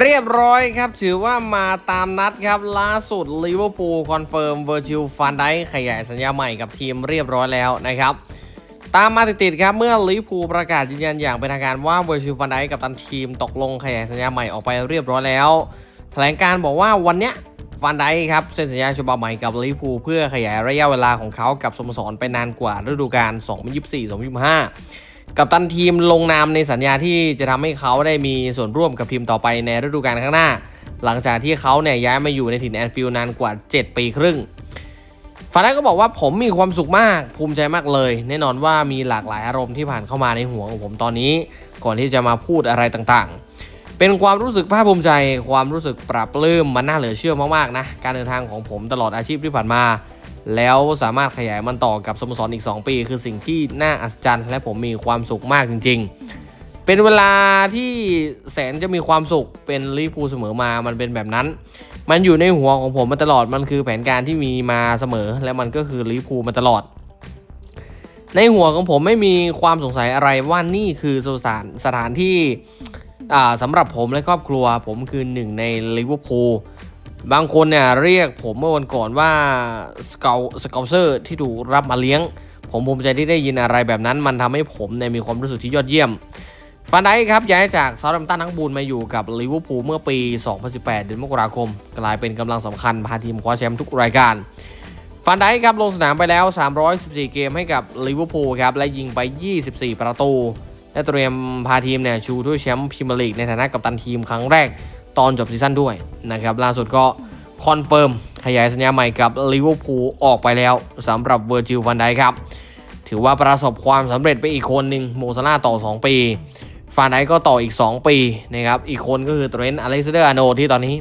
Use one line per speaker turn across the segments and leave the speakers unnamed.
เรียบร้อยครับ ถือว่ามาตามนัดครับ ล่าสุดลิเวอร์พูลคอนเฟิร์มเวอร์จิลฟันไดขยายสัญญาใหม่กับทีมเรียบร้อยแล้วนะครับ ตามมาติดๆครับ เมื่อลิเวอร์พูลประกาศยืนยันอย่างเป็นทางการว่าเวอร์จิลฟันไดกับตันทีมตกลงขยายสัญญาใหม่ออกไปเรียบร้อยแล้ว แถลงการบอกว่าวันเนี้ยฟันไดครับเซ็นสัญญาฉบับใหม่กับลิเวอร์พูลเพื่อขยายระยะเวลาของเขากับสโมสรไปนานกว่าฤดูกาล2024-2025 กับตันทีมลงนามในสัญญาที่จะทำให้เขาได้มีส่วนร่วมกับทีมต่อไปในฤดูกาลข้างหน้า หลังจากที่เขาเนี่ยย้ายมาอยู่ในถิ่นแอนฟิลด์นานกว่า 7 ปีครึ่งฟาได้ก็บอกว่าผมมีความสุขมากภูมิใจมากเลย แน่นอนว่ามีหลากหลายอารมณ์ที่ผ่านเข้ามาในหัวของผมตอนนี้ ก่อนที่จะมาพูดอะไรต่างๆ เป็นความรู้สึกภาคภูมิใจ ความรู้สึกปรับปลื้มมันน่าเหลือเชื่อมากๆนะการเดินทางของผมตลอดอาชีพที่ผ่านมา แล้วสามารถขยายมันต่อกับสโมสรอีก 2 ปี คือสิ่งที่น่าอัศจรรย์ และผมมีความสุขมากจริง ๆ เป็นเวลาที่แสนจะมีความสุขเป็นลิเวอร์พูลเสมอมามันเป็นแบบนั้น มันอยู่ในหัวของผมมาตลอดมันคือแผนการที่มีมาเสมอ และมันก็คือลิเวอร์พูลมาตลอด ในหัวของผมไม่มีความสงสัยอะไรว่านี่คือสถานสถานที่อ่าสำหรับผมและครอบครัวผมคือหนึ่งในลิเวอร์พูล บางคนเนี่ยเรียกผมเมื่อวันก่อนว่าสเกลสเกลเซอร์ที่ถูกรับมาเลี้ยง ผมภูมิใจที่ได้ยินอะไรแบบนั้น มันทำให้ผมเนี่ยมีความรู้สึกที่ยอดเยี่ยมฟันไดค์ครับย้ายจากซาร์ดัมตันทั้งบูลมาอยู่กับลิเวอร์พูลเมื่อปี 2018 เดือนมกราคม กลายเป็นกำลังสำคัญพาทีมคว้าแชมป์ทุกรายการฟันไดครับลงสนามไปแล้ว 314 เกมให้กับลิเวอร์พูลครับและยิงไป 24 ประตู และเตรียมพาทีมเนี่ยชูถ้วยแชมป์พรีเมียร์ลีกในฐานะกัปตันทีมครั้งแรก ตอนจบซีซั่นด้วยนะครับล่าสุดก็คอนเฟิร์มขยายสัญญาใหม่กับลิเวอร์พูลออกไปแล้วสำหรับเวอร์จิลฟันไดครับ ถือว่าประสบความสำเร็จไปอีกคนหนึ่งโมซาร่าต่อ 2 ปีฟันไดก็ต่ออีก 2 ปีนะครับอีกคนก็คือเทรนต์อเล็กซานเดอร์อาโนที่ตอนนี้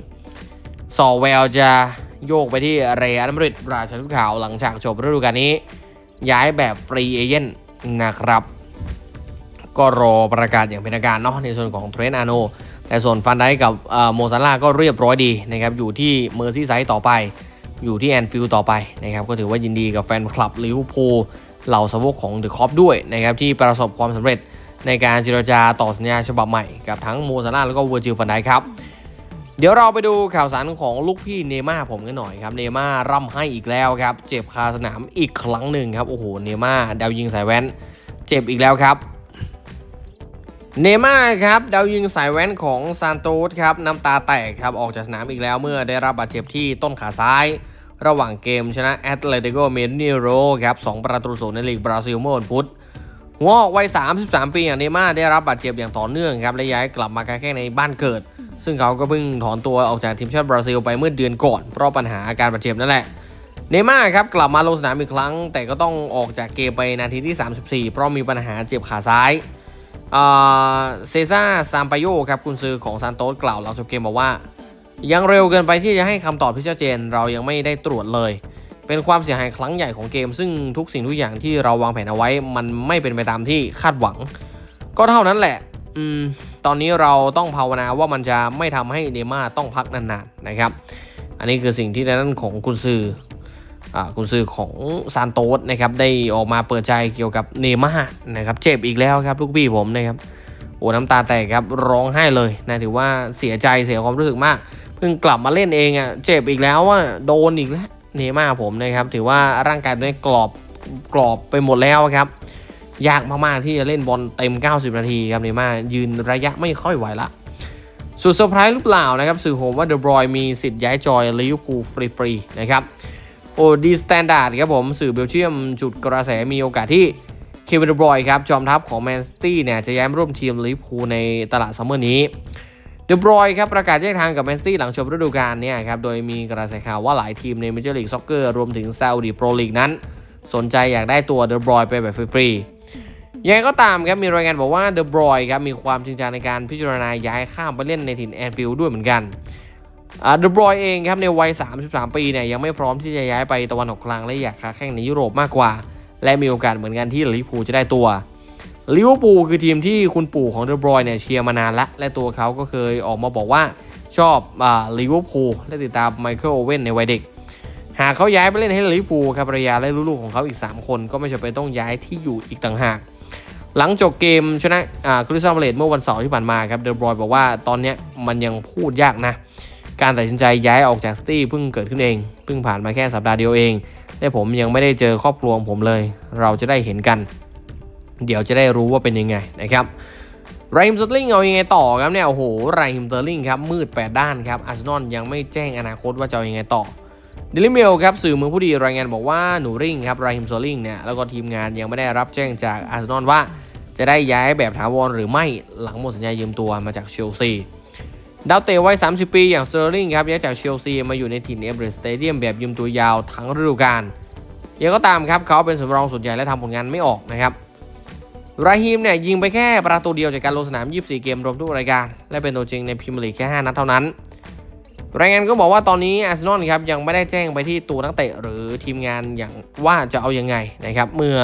สอแววจะโยกไปที่เรอัลมาดริดราชาลูกขาวหลังจากจบฤดูกาลนี้ ย้ายแบบฟรีเอเจนต์นะครับ ก็รอประกาศอย่างเป็นทางการเนาะในส่วนของเทรนต์อาโน แต่ส่วนฟันไดกับโมซาร่าก็เรียบร้อยดีนะครับอยู่ที่เมอร์ซี่ไซด์ต่อไป อยู่ที่แอนฟิลด์ต่อไปนะครับก็ถือว่ายินดีกับแฟนคลับลิเวอร์พูลเหล่าสาวกของเดอะคอปด้วยนะครับที่ประสบความสำเร็จในการเจรจาต่อสัญญาฉบับใหม่กับทั้งโมซาร่าแล้วก็เวอร์จิลฟันไดครับเดี๋ยวเราไปดูข่าวสารของลูกพี่เนม่าผมกันหน่อยครับ เนม่าร่ำให้อีกแล้วครับ เจ็บคาสนามอีกครั้งหนึ่งครับ โอ้โห เนม่าดาวยิงสายแว้น เจ็บอีกแล้วครับ เนม่าครับดาวยิงสายแว้นของซานโตสครับน้ำตาแตกครับออกจากสนามอีกแล้วเมื่อได้รับบาดเจ็บที่ต้นขาซ้าย ระหว่างเกมชนะแอตเลติโกเมเนโรครับสองประตูศูนย์ในลีกบราซิลเมื่อวันพุธหัวออกวัย 33 ปีอย่างเนม่าได้รับบาดเจ็บอย่างต่อเนื่องครับและย้ายกลับมาค้าแข่งในบ้านเกิด ซึ่งเขาก็เพิ่งถอนตัวออกจากทีมชาติบราซิลไปเมื่อเดือนก่อนเพราะปัญหาอาการบาดเจ็บนั่นแหละเนม่าครับกลับมาลงสนามอีกครั้ง แต่ก็ต้องออกจากเกมไปนาทีที่ 34 เพราะมีปัญหาเจ็บขาซ้าย เซซ่าซามปาโยครับกุนซือของซานโตสกล่าวหลังจบเกมบอกว่า ยังเร็วเกินไปที่จะให้คำตอบที่ชัดเจนเรายังไม่ได้ตรวจเลย เป็นความเสียหายครั้งใหญ่ของเกม ซึ่งทุกสิ่งทุกอย่างที่เราวางแผนเอาไว้ มันไม่เป็นไปตามที่คาดหวัง ก็เท่านั้นแหละอืมตอนนี้เราต้องภาวนาว่ามันจะไม่ทำให้เนม่าต้องพักนานๆนะครับ อันนี้คือสิ่งที่ด้านของกุนซือ กุนซือของซานโตสนะครับได้ออกมาเปิดใจเกี่ยวกับเนม่านะครับเจ็บอีกแล้วครับลูกพี่ผมนะครับโอ้น้ำตาแตกครับร้องไห้เลยนะถือว่าเสียใจเสียความรู้สึกมาก เพิ่งกลับมาเล่นเองอะเจ็บอีกแล้วว่าโดนอีกแล้วเนม่าผมนะครับถือว่าร่างกายตัวนี้กรอบกรอบไปหมดแล้วครับยากมาก ๆ ที่จะเล่นบอลเต็ม 90 นาทีครับเนม่ายืนระยะไม่ค่อยไหวละสุดเซอร์ไพรส์หรือเปล่านะครับสื่อโหมว่าเดอะบรอยมีสิทธิ์ย้ายจอยลิเวอร์พูลฟรีๆนะครับ โอ้ดีสแตนดาร์ดครับผมสื่อเบลเชียมจุดกระแสมีโอกาสที่เควินเดบรอยครับจอมทัพของแมนซิตี้เนี่ยจะย้ายร่วมทีมลิเวอร์พูลในตลาดซัมเมอร์นี้เดบรอยครับประกาศแยกทางกับแมนซิตี้หลังจบฤดูกาลเนี่ยครับโดยมีกระแสข่าวว่าหลายทีมในเมเจอร์ลีกซ็อกเกอร์รวมถึงซาอุดีโปรลีกนั้น สนใจอยากได้ตัวเดบรอยไปแบบฟรีๆยังไงก็ตามครับมีรายงานบอกว่าเดบรอยครับมีความจริงจังในการพิจารณาย้ายข้ามไปเล่นในถิ่นแอนฟิลด์ด้วยเหมือนกัน เดบรอยเองครับในวัย 33 ปีเนี่ยยังไม่พร้อมที่จะย้ายไปตะวันออกกลางและอยากค้าแข่งในยุโรปมากกว่า และมีโอกาสเหมือนกันที่ลิเวอร์พูลจะได้ตัวลิเวอร์พูลคือทีมที่คุณปู่ของเดบรอยเนี่ยเชียร์มานานละและตัวเขาก็เคยออกมาบอกว่าชอบลิเวอร์พูลและติดตามไมเคิลโอเว่นในวัยเด็ก หากเขาย้ายไปเล่นให้ลิเวอร์พูลครับภรรยาและลูกๆของเขาอีก 3 คนก็ไม่จำเป็นต้องย้ายที่อยู่อีกต่างหาก หลังจบเกมชนะคริสตัลเลตเมื่อวันเสาร์ที่ผ่านมาครับเดบรอยบอกว่าตอนนี้มันยังพูดยากนะ การตัดสินใจย้ายออกจากสตี้เพิ่งเกิดขึ้นเอง เพิ่งผ่านมาแค่สัปดาห์เดียวเองและผมยังไม่ได้เจอครอบครัวของผมเลย เราจะได้เห็นกัน เดี๋ยวจะได้รู้ว่าเป็นยังไงนะครับไรฮิมสเตอร์ลิงเอายังไงต่อครับเนี่ยโอ้โหไรฮิมสเตอร์ลิงครับมืด8ด้านครับอาร์เซนอลยังไม่แจ้งอนาคตว่าจะเอายังไงต่อเดลิเมลครับสื่อมือผู้ดีรายงานบอกว่าหนูริงครับไรฮิมสเตอร์ลิงเนี่ยแล้วก็ทีมงานยังไม่ได้รับแจ้งจากอาร์เซนอลว่า จะได้ย้ายแบบถาวรหรือไม่หลังหมดสัญญายืมตัวมาจากเชลซี ดาวเตะวัย 30 ปีอย่างสเตอร์ลิงครับย้ายจากเชลซีมาอยู่ในถิ่นเอเบรสเตเดียมแบบยืมตัวยาวทั้งฤดูกาลยังก็ตามครับเขาเป็นสำรองส่วนใหญ่และทำผลงานไม่ออกนะครับราฮิมเนี่ยยิงไปแค่ประตูเดียวจากการลงสนาม 24 เกมรวมทุกรายการ และเป็นตัวจริงในพรีเมียร์ลีกแค่ 5 นัดเท่านั้น รายงานก็บอกว่าตอนนี้อาร์เซนอลครับยังไม่ได้แจ้งไปที่ตัวนักเตะหรือทีมงานอย่างว่าจะเอายังไงนะครับเมื่อ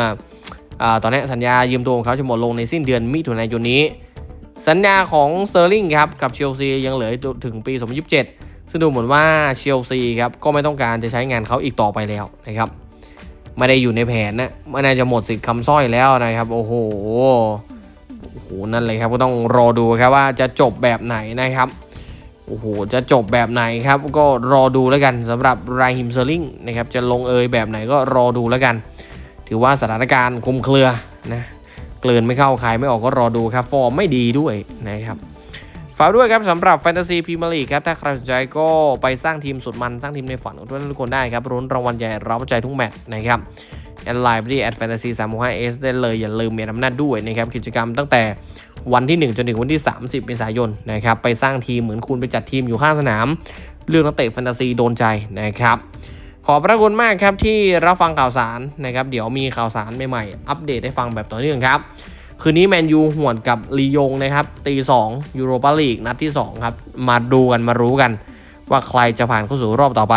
อตอนนี้สัญญายืมตัวของเขาจะหมดลงในสิ้นเดือนมิถุนายนนี้ สัญญาของสเตอร์ลิงครับกับเชลซียังเหลือถึงปี 2027 ซึ่งดูเหมือนว่าเชลซีครับก็ไม่ต้องการจะใช้งานเขาอีกต่อไปแล้วนะครับไม่ได้อยู่ในแผนนะไม่น่าจะหมดสิทธิ์คำสร้อยแล้วนะครับโอ้โหโอ้โหนั่นเลยครับก็ต้องรอดูครับว่าจะจบแบบไหนนะครับโอ้โหจะจบแบบไหนครับก็รอดูแล้วกันสำหรับไรฮิมเซอร์ลิงนะครับจะลงเอยแบบไหนก็รอดูแล้วกัน ถือว่าสถานการณ์คลุมเครือนะ เลือนไม่เข้าใครไม่ออกก็รอดูครับ ฟอร์มไม่ดีด้วยนะครับฝากด้วยครับสำหรับแฟนตาซีพรีเมียร์ลีกครับ ถ้าใครสนใจก็ไปสร้างทีมสุดมัน สร้างทีมในฝันของทุกคนได้ครับรุ้นรางวัลใหญ่รับใจทุกแมตช์นะครับแอดไลน์ไปที่แอดแฟนตาซีสามห้าเอสได้เลย อย่าลืมมีอำนาจด้วยนะครับกิจกรรมตั้งแต่วันที่ 1 จนถึงวันที่ 30เมษายนนะครับไปสร้างทีมเหมือนคุณไปจัดทีมอยู่ข้างสนาม เรื่องนักเตะแฟนตาซีโดนใจนะครับ ขอบพระคุณมากครับที่รับฟังข่าวสารนะครับ เดี๋ยวมีข่าวสารใหม่ๆ อัปเดตให้ฟังแบบต่อเนื่องครับ คืนนี้แมนยูหวนกับลียงนะครับ ตี2ยูโรปาลีกนัดที่ 2 ครับ มาดูกันมารู้กัน ว่าใครจะผ่านเข้าสู่รอบต่อไป